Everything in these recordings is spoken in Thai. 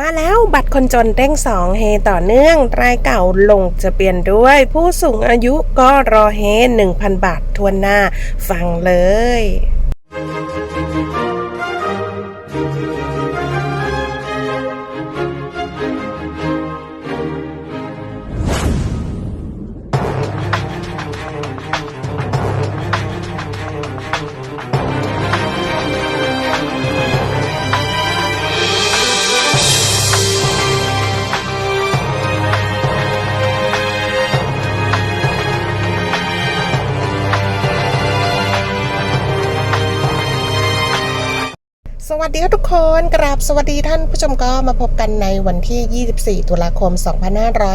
มาแล้วบัตรคนจนเด้งสองเฮต่อเนื่อง รายเก่าลงจะเปลี่ยนด้วย ผู้สูงอายุก็รอเฮ1,000 บาททวนหน้า ฟังเลย สวัสดี ครับทุกคนกราบสวัสดีท่านผู้ชมก็มาพบกันในวันที่ 24 ตุลาคม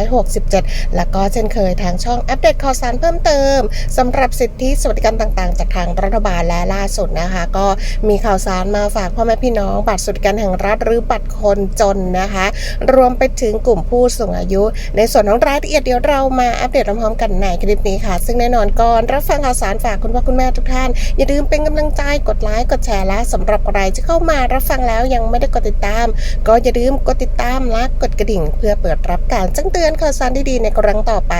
2567 แล้วก็เช่นเคยทางช่องอัปเดตข่าวสารเพิ่มเติมสำหรับสิทธิสวัสดิการต่างๆ จากทางรัฐบาลและล่าสุดนะคะ ก็มีข่าวสารมาฝากพ่อแม่พี่น้องบัตรสวัสดิการแห่งรัฐหรือบัตรคนจนนะคะ รวมไปถึงกลุ่มผู้สูงอายุ ในส่วนของรายละเอียดเดี๋ยวเรามาอัปเดตพร้อมๆกันในคลิปนี้ค่ะ ซึ่งแน่นอนก่อนรับฟังข่าวสารฝากคุณพ่อคุณแม่ทุกท่านอย่าลืมเป็นกำลังใจกดไลค์กดแชร์และสำหรับใครที่เข้ามารับฟังแล้วยังไม่ได้กดติดตาม ก็อย่าลืมกดติดตามและกดกระดิ่ง เพื่อเปิดรับการแจ้งเตือนข่าวสารดีๆในครั้งต่อไป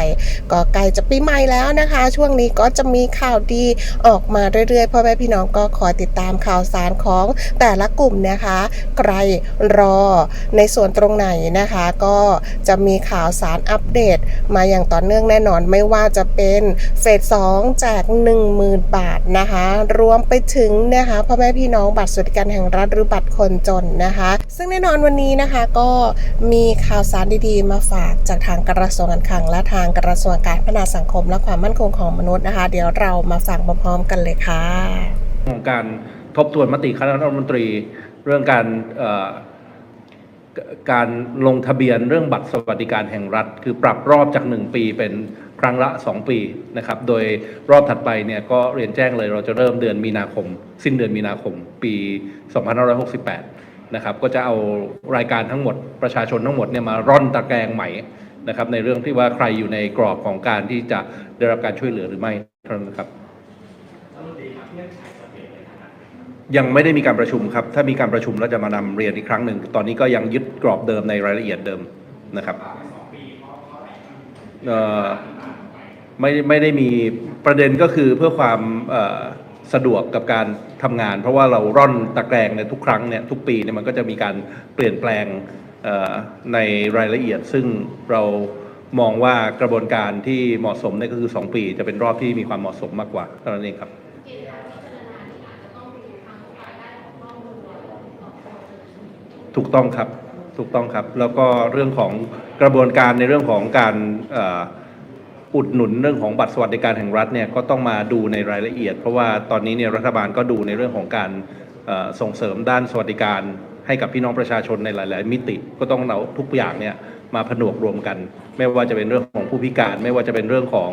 ก็ใกล้จะปีใหม่แล้วนะคะ ช่วงนี้ก็จะมีข่าวดีออกมาเรื่อยๆพ่อแม่พี่น้องก็คอยติดตามข่าวสารของแต่ละกลุ่มนะคะ ใครรอในส่วนตรงไหนนะคะ ก็จะมีข่าวสารอัปเดต มาอย่างต่อเนื่องแน่นอนไม่ว่าจะเป็นเฟสสองแจก 10,000 บาทนะคะ รวมไปถึงนะคะพ่อแม่พี่น้องบัตรสวัสดิการแห่งรัฐหรือบัตรคนจนนะคะ ซึ่งแน่นอนวันนี้นะคะก็มีข่าวสารดีๆ มาฝากจากทางกระทรวงการคลังและทางกระทรวงการพัฒนาสังคมและความมั่นคงของมนุษย์นะคะ เดี๋ยวเรามาฟังพร้อมๆกันเลยค่ะของการทบทวนมติคณะรัฐมนตรี เรื่องการเอ่อการลงทะเบียนเรื่องบัตรสวัสดิการแห่งรัฐ คือปรับรอบจาก 1 ปีเป็น ครั้งละ 2 ปีนะครับ โดยรอบถัดไปเนี่ยก็เรียนแจ้งเลยเราจะเริ่มเดือนมีนาคม สิ้นเดือนมีนาคม ปี 2568 นะครับ ก็จะเอารายการทั้งหมดประชาชนทั้งหมดเนี่ยมาร่อนตะแกรงใหม่นะครับ ในเรื่องที่ว่าใครอยู่ในกรอบของการที่จะได้รับการช่วยเหลือหรือไม่เท่านั้นครับยังไม่ได้มีการประชุมครับ ถ้ามีการประชุมแล้วจะมานำเรียนอีกครั้งหนึ่ง ตอนนี้ก็ยังยึดกรอบเดิมในรายละเอียดเดิมนะครับ ไม่ไม่ได้มีประเด็นก็คือเพื่อความเอ่อสะดวกกับการทำงาน เพราะว่าเราร่อนตะแกรงในยทุกครั้งเนี่ยทุกปีเนี่ยมันก็จะมีการเปลี่ยนแปลงเอ่อในรายละเอียด ซึ่งเรามองว่ากระบวนการที่เหมาะสมเนี่ยก็คือ 2 ปี จะเป็นรอบที่มีความเหมาะสมมากกว่าเท่านั้นเองครับถูกต้องครับ ถูกต้องครับ แล้วก็เรื่องของกระบวนการในเรื่องของการอุดหนุนเรื่องของบัตรสวัสดิการแห่งรัฐเนี่ยก็ต้องมาดูในรายละเอียด เพราะว่าตอนนี้เนี่ยรัฐบาลก็ดูในเรื่องของการส่งเสริมด้านสวัสดิการ ให้กับพี่น้องประชาชนในหลาย ๆ มิติก็ต้องเอาทุกอย่างเนี่ยมาผนวกรวมกัน ไม่ว่าจะเป็นเรื่องของผู้พิการ ไม่ว่าจะเป็นเรื่องของ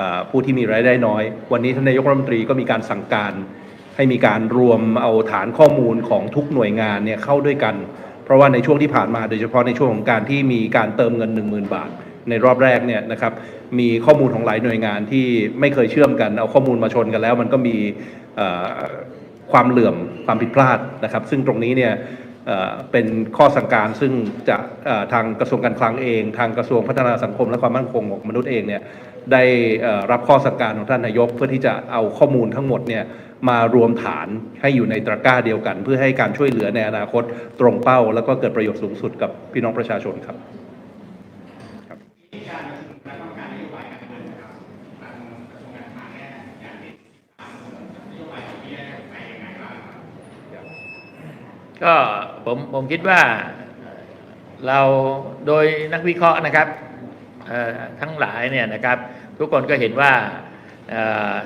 อผู้ที่มีรายได้น้อย วันนี้ท่านนายกรัฐมนตรีก็มีการสั่งการ ให้มีการรวมเอาฐานข้อมูลของทุกหน่วยงานเนี่ยเข้าด้วยกัน ราะว่าในช่วงที่ผ่านมาโดยเฉพาะในช่วงของการที่มีการเติมเงิน 1 0,000 บาท ในรอบแรกเนี่ยนะครับมีข้อมูลของหลายหน่วยงานที่ไม่เคยเชื่อมกัน เอาข้อมูลมาชนกันแล้ว มันก็มีความเหลื่อมความผิดพลาดนะครับ ซึ่งตรงนี้เนี่ยเป็นข้อสั่งการซึ่งจะทางกระทรวงการคลังเอง ทางกระทรวงพัฒนาสังคมและความมั่นคงของมนุษย์เองเนี่ย ได้รับข้อสั่งการของท่านนายก เพื่อที่จะเอาข้อมูลทั้งหมดเนี่ยมารวมฐานให้อยู่ในตะกร้าเดียวกัน เพื่อให้การช่วยเหลือในอนาคตตรงเป้า แล้วก็เกิดประโยชน์สูงสุดกับพี่น้องประชาชนครับครับก็ผมผมคิดว่าเราโดยนักวิเคราะห์นะครับทั้งหลายเนี่ยนะครับ ทุกคนก็เห็นว่า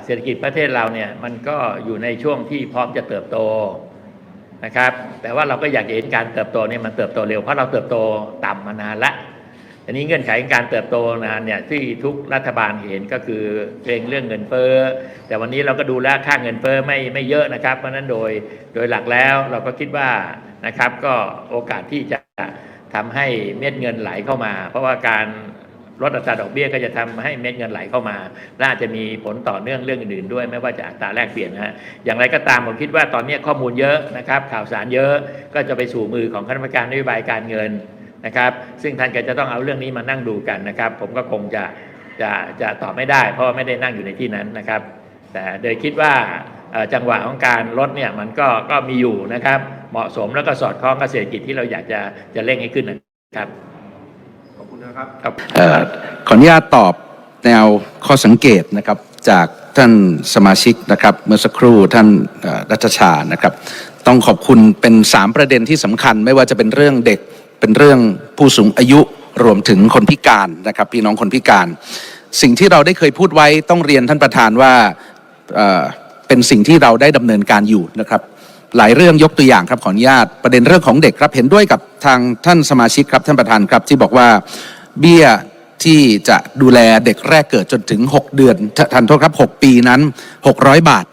เศรษฐกิจประเทศเราเนี่ยมันก็อยู่ในช่วงที่พร้อมจะเติบโตนะครับ แต่ว่าเราก็อยากจะเห็นการเติบโตเนี่ยมันเติบโตเร็วเพราะเราเติบโตต่ำมานานละทีนี้เงื่อนไขการเติบโตนานเนี่ยที่ทุกรัฐบาลเห็นก็คือเกรงเรื่องเงินเฟ้อแต่วันนี้เราก็ดูแลค่าเงินเฟ้อไม่ไม่เยอะนะครับ เพราะฉะนั้นโดยโดยหลักแล้วเราก็คิดว่านะครับก็โอกาสที่จะทำให้เม็ดเงินไหลเข้ามา เพราะว่าการ ลดอัตราดอกเบี้ยก็จะทำให้เม็ดเงินไหลเข้ามาและอาจจะมีผลต่อเนื่องเรื่องอื่นๆด้วย ไม่ว่าจะอัตราแลกเปลี่ยนนะฮะอย่างไรก็ตามผมคิดว่าตอนนี้ข้อมูลเยอะนะครับ ข่าวสารเยอะก็จะไปสู่มือของคณะกรรมการนโยบายการเงินนะครับ ซึ่งท่านก็จะต้องเอาเรื่องนี้มานั่งดูกันนะครับ ผมก็คงจะจะจะตอบไม่ได้ เพราะไม่ได้นั่งอยู่ในที่นั้นนะครับ แต่โดยคิดว่าจังหวะของการลดเนี่ยมันก็ก็มีอยู่นะครับ เหมาะสมแล้วก็สอดคล้องกับเศรษฐกิจที่เราอยากจะจะเร่งให้ขึ้นนะครับ ขอบคุณนะครับครับออขออนุญาตตอบแนวข้อสังเกตนะครับจากท่านสมาชิกนะครับเมื่อสักครู่ท่านรัชชานะครับ ต้องขอบคุณเป็น 3 ประเด็นที่สำคัญ ไม่ว่าจะเป็นเรื่องเด็กเป็นเรื่องผู้สูงอายุรวมถึงคนพิการนะครับพี่น้องคนพิการ สิ่งที่เราได้เคยพูดไว้ต้องเรียนท่านประธานว่าเเป็นสิ่งที่เราได้ดำเนินการอยู่นะครับ หลายเรื่องยกตัวอย่างครับขออนุญาตประเด็นเรื่องของเด็กครับเห็นด้วยกับทางท่านสมาชิกครับท่านประธานครับที่บอกว่าเบี้ยที่จะดูแลเด็กแรกเกิดจนถึง 6 เดือนททันโทษครับ 6 ปีนั้น 600 บาท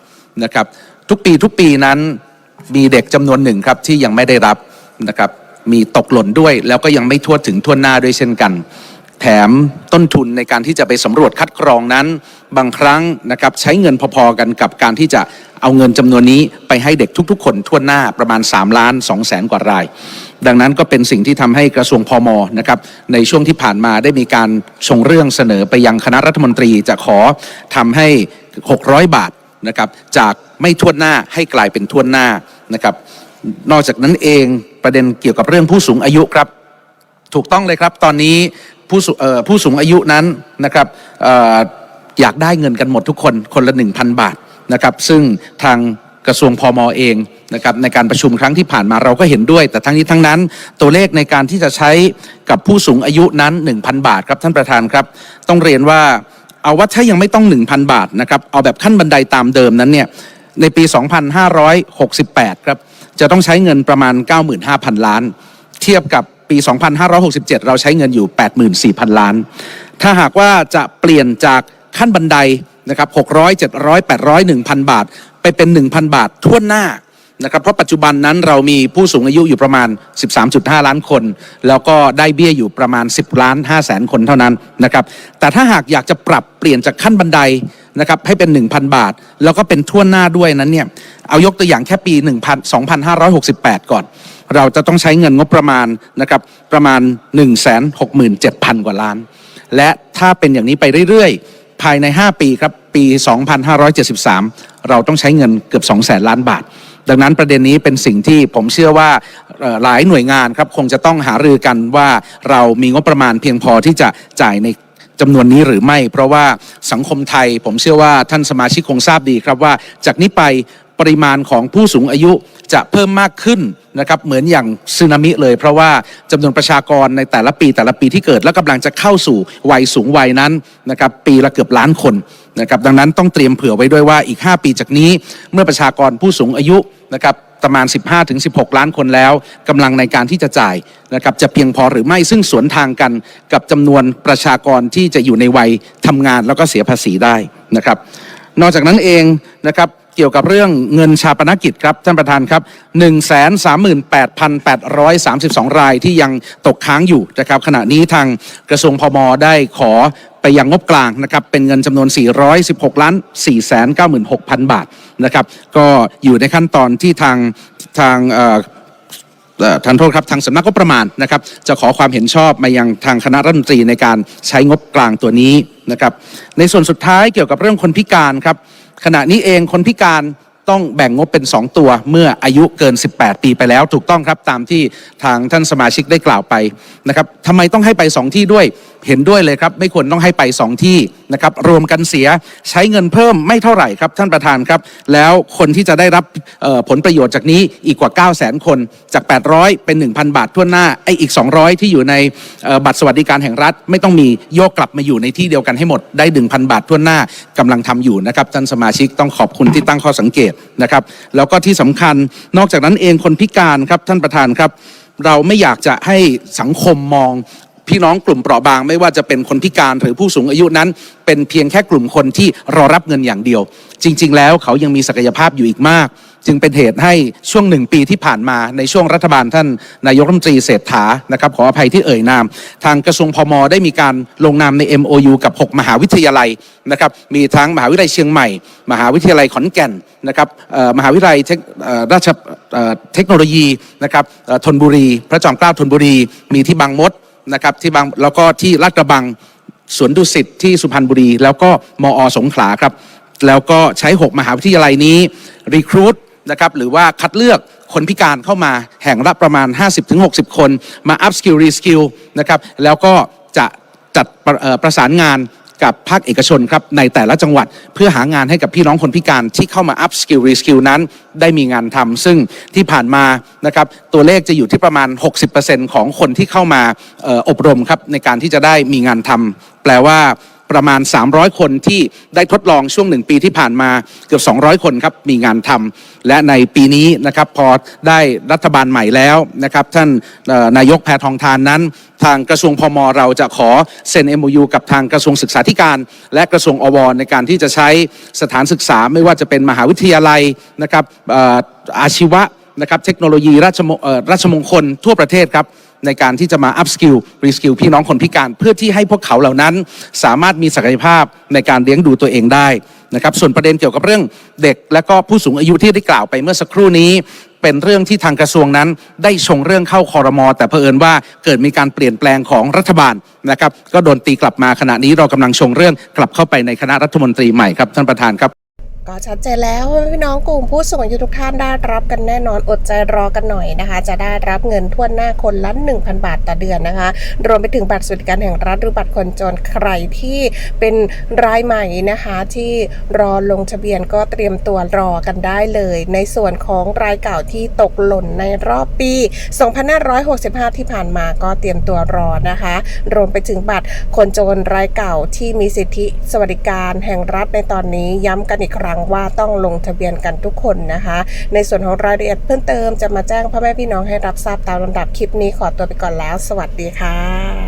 นะครับทุกปีทุกปีนั้นมีเด็กจำนวนหนึ่งครับที่ยังไม่ได้รับนะครับมีตกหล่นด้วยแล้วก็ยังไม่ทั่วถึงทั่วหน้าด้วยเช่นกัน แถมต้นทุนในการที่จะไปสำรวจคัดกรองนั้น บางครั้งนะครับใช้เงินพอๆกันกับการที่จะเอาเงินจำนวนนี้ไปให้เด็กทุกๆ คนทั่วหน้าประมาณ 3 ล้าน2แสนกว่าราย ดังนั้นก็เป็นสิ่งที่ทำให้กระทรวงพมนะครับในช่วงที่ผ่านมาได้มีการชงเรื่องเสนอไปยังคณะรัฐมนตรีจะขอทำให้ 600 บาทนะครับจากไม่ทั่วหน้าให้กลายเป็นทั่วหน้านะครับนอกจากนั้นเองประเด็นเกี่ยวกับเรื่องผู้สูงอายุครับ ถูกต้องเลยครับตอนนี้ ผู้สูเอ่อผู้สูงอายุนั้นนะครับอยากได้เงินกันหมดทุกคนคนละ 1,000 บาทนะครับซึ่งทางกระทรวงพมเองนะครับในการประชุมครั้งที่ผ่านมาเราก็เห็นด้วย แต่ทั้งนี้ทั้งนั้นตัวเลขในการที่จะใช้กับผู้สูงอายุนั้น 1,000 บาทครับท่านประธานครับ ต้องเรียนว่าเอาว่าถ้ายังไม่ต้อง 1,000 บาทนะครับเอาแบบขั้นบันไดตามเดิมนั้นเนี่ยในปี 2568 ครับจะต้องใช้เงินประมาณ 95,000 ล้าน เทียบกับ ปี 2567 เราใช้เงินอยู่ 84,000 ล้าน ถ้าหากว่าจะเปลี่ยนจากขั้นบันไดนะครับ600 700 800 1,000 บาท ไปเป็น 1,000 บาททั่วหน้านะครับเพราะปัจจุบันนั้นเรามีผู้สูงอายุอยู่ประมาณ 13.5 ล้านคน แล้วก็ได้เบี้ยอยู่ประมาณ 10 ล้าน5แสนคนเท่านั้นนะครับแต่ถ้าหากอยากจะปรับเปลี่ยนจากขั้นบันไดนะครับให้เป็น 1,000 บาท แล้วก็เป็นทั่วหน้าด้วยนั้นเนี่ยเอายกตัวอย่างแค่ปี1 2568 ก่อน เราจะต้องใช้เงินงบประมาณนะครับประมาณ 167,000 กว่าล้าน และถ้าเป็นอย่างนี้ไปเรื่อยๆ ภายใน 5 ปีครับปี 2573 เราต้องใช้เงินเกือบ 200,000 ล้านบาท ดังนั้นประเด็นนี้เป็นสิ่งที่ผมเชื่อว่าหลายหน่วยงานครับคงจะต้องหารือกันว่าเรามีงบประมาณเพียงพอที่จะจ่ายในจำนวนนี้หรือไม่ เพราะว่าสังคมไทยผมเชื่อว่าท่านสมาชิกคงทราบดีครับว่าจากนี้ไปปริมาณของผู้สูงอายุ จะเพิ่มมากขึ้นนะครับเหมือนอย่างสึนามิเลย เพราะว่าจำนวนประชากรในแต่ละปีแต่ละปีที่เกิด แล้วกำลังจะเข้าสู่วัยสูงวัยนั้นนะครับปีละเกือบล้านคนนะครับดังนั้นต้องเตรียมเผื่อไว้ด้วยว่าอีก 5 ปีจากนี้ เมื่อประชากรผู้สูงอายุนะครับประมาณ 15-16 ล้านคนแล้วกำลังในการที่จะจ่ายนะครับจะเพียงพอหรือไม่ซึ่งสวนทางกันกับจำนวนประชากรที่จะอยู่ในวัยทำงานแล้วก็เสียภาษีได้นะครับ นอกจากนั้นเองนะครับ เกี่ยวกับเรื่องเงินชาปนกิจครับท่านประธานครับ138,832 รายที่ยังตกค้างอยู่นะครับขณะนี้ทางกระทรวงพมได้ขอไปยังงบกลางนะครับเป็นเงินจำนวน 416ล้าน496,000 บาทนะครับก็อยู่ในขั้นตอนที่ทางทางท่านโทษครับทางสำนักงบประมาณนะครับจะขอความเห็นชอบมายังทางคณะรัฐมนตรีในการใช้งบกลางตัวนี้นะครับในส่วนสุดท้ายเกี่ยวกับเรื่องคนพิการครับ ขณะนี้เองคนพิการ ต้องแบ่งงบเป็น 2 ตัวเมื่ออายุเกิน 18 ปีไปแล้ว ถูกต้องครับตามที่ทางท่านสมาชิกได้กล่าวไปนะครับทำไมต้องให้ไป 2 ที่ด้วยเห็นด้วยเลยครับ ไม่ควรต้องให้ไป 2 ที่นะครับรวมกันเสียใช้เงินเพิ่มไม่เท่าไหร่ครับท่านประธานครับ แล้วคนที่จะได้รับผลประโยชน์จากนี้อีกกว่า 9 0 0 0 0 0 คนจาก 800 เป็น 1,000 บาททั่วหน้าไอ้อีก 200 ที่อยู่ในบัตรสวัสดิการแห่งรัฐ ไม่ต้องมีโยกกลับมาอยู่ในที่เดียวกันให้หมดได้ 1,000 บาททั่วหน้ากำลังทำอยู่นะครับท่านสมาชิกต้องขอบคุณที่ตั้งข้อสังเกตนะครับแล้วก็ที่สำคัญนอกจากนั้นเองคนพิการครับท่านประธานครับ เราไม่อยากจะให้สังคมมองพี่น้องกลุ่มเปราะบางไม่ว่าจะเป็นคนพิการหรือผู้สูงอายุนั้น เป็นเพียงแค่กลุ่มคนที่รอรับเงินอย่างเดียว จริง ๆ แล้วเขายังมีศักยภาพอยู่อีกมาก จึงเป็นเหตุให้ช่วงหนึ่งปีที่ผ่านมาในช่วงรัฐบาลท่านนายกรัฐมนตรีเศรษฐานะครับขออภัยที่เอ่ยนาม ทางกระทรวงพมได้มีการลงนามใน MOU กับ 6 มหาวิทยาลัยนะครับมีทั้งมหาวิทยาลัยเชียงใหม่ มหาวิทยาลัยขอนแก่นนะครับมหาวิทยาลัยราชเทคโนโลยีนะครับธนบุรี พระจอมเกล้าธนบุรี มีที่บางมดนะครับที่บางแล้วก็ที่ลาดกระบังสวนดุสิตที่สุพรรณบุรี แล้วก็มอสงขลาครับแล้วก็ใช้ 6 มหาวิทยาลัยนี้รีครูด นะครับหรือว่าคัดเลือกคนพิการเข้ามาแห่งละประมาณ 50-60 คนมาอัพสกิลรีสกิลนะครับแล้วก็จะจัดประประสานงานกับภาคเอกชนครับในแต่ละจังหวัดเพื่อหางานให้กับพี่น้องคนพิการที่เข้ามาอัพสกิลรีสกิลนั้น ได้มีงานทำซึ่งที่ผ่านมานะครับตัวเลขจะอยู่ที่ประมาณ 60%ของคนที่เข้ามาอออบรมครับในการที่จะได้มีงานทำแปลว่าประมาณ 300 คนที่ได้ทดลองช่วงหนึ่งปีที่ผ่านมาเกือบ 200 คนครับมีงานทำ และในปีนี้นะครับพอได้รัฐบาลใหม่แล้วนะครับท่านนายกแพทองทานนั้น ทางกระทรวงพมเราจะขอเซ็น MOU กับทางกระทรวงศึกษาธิการ และกระทรวงอวในการที่จะใช้สถานศึกษาไม่ว่าจะเป็นมหาวิทยาลัยนะครับอาชีวะนะครับเทคโนโลยีราชมงเอ่อราชมงคลทั่วประเทศครับ ในการที่จะมา up skill re skill พี่น้องคนพิการ เพื่อที่ให้พวกเขาเหล่านั้น สามารถมีศักยภาพในการเลี้ยงดูตัวเองได้นะครับส่วนประเด็นเกี่ยวกับเรื่องเด็ก และก็ผู้สูงอายุที่ได้กล่าวไปเมื่อสักครู่นี้ เป็นเรื่องที่ทางกระทรวงนั้น ได้ชงเรื่องเข้าคอรมอแต่เผอิญว่าเกิดมีการเปลี่ยนแปลงของรัฐบาลนะครับก็โดนตีกลับมาขณะนี้เรากำลังชงเรื่องกลับเข้าไปในคณะรัฐมนตรีใหม่ครับท่านประธานครับ ก็ชัดเจนแล้วพี่น้องกลุ่มผู้สูงอายุทุกท่านได้รับกันแน่นอนอดใจรอกันหน่อยนะคะ จะได้รับเงินทั่วหน้าคนละ 1,000 บาทต่อเดือนนะคะ รวมไปถึงบัตรสวัสดิการแห่งรัฐหรือบัตรคนจนใครที่เป็นรายใหม่นะคะ ที่รอลงทะเบียนก็เตรียมตัวรอกันได้เลย ในส่วนของรายเก่าที่ตกหล่นในรอบปี 2565 ที่ผ่านมาก็เตรียมตัวรอนะคะ รวมไปถึงบัตรคนจนรายเก่าที่มีสิทธิสวัสดิการแห่งรัฐในตอนนี้ย้ำกันอีกครั้งว่าต้องลงทะเบียนกันทุกคนนะคะ ในส่วนของรายละเอียดเพิ่มเติมจะมาแจ้งพ่อแม่พี่น้องให้รับทราบตามลำดับคลิปนี้ขอตัวไปก่อนแล้ว สวัสดีค่ะ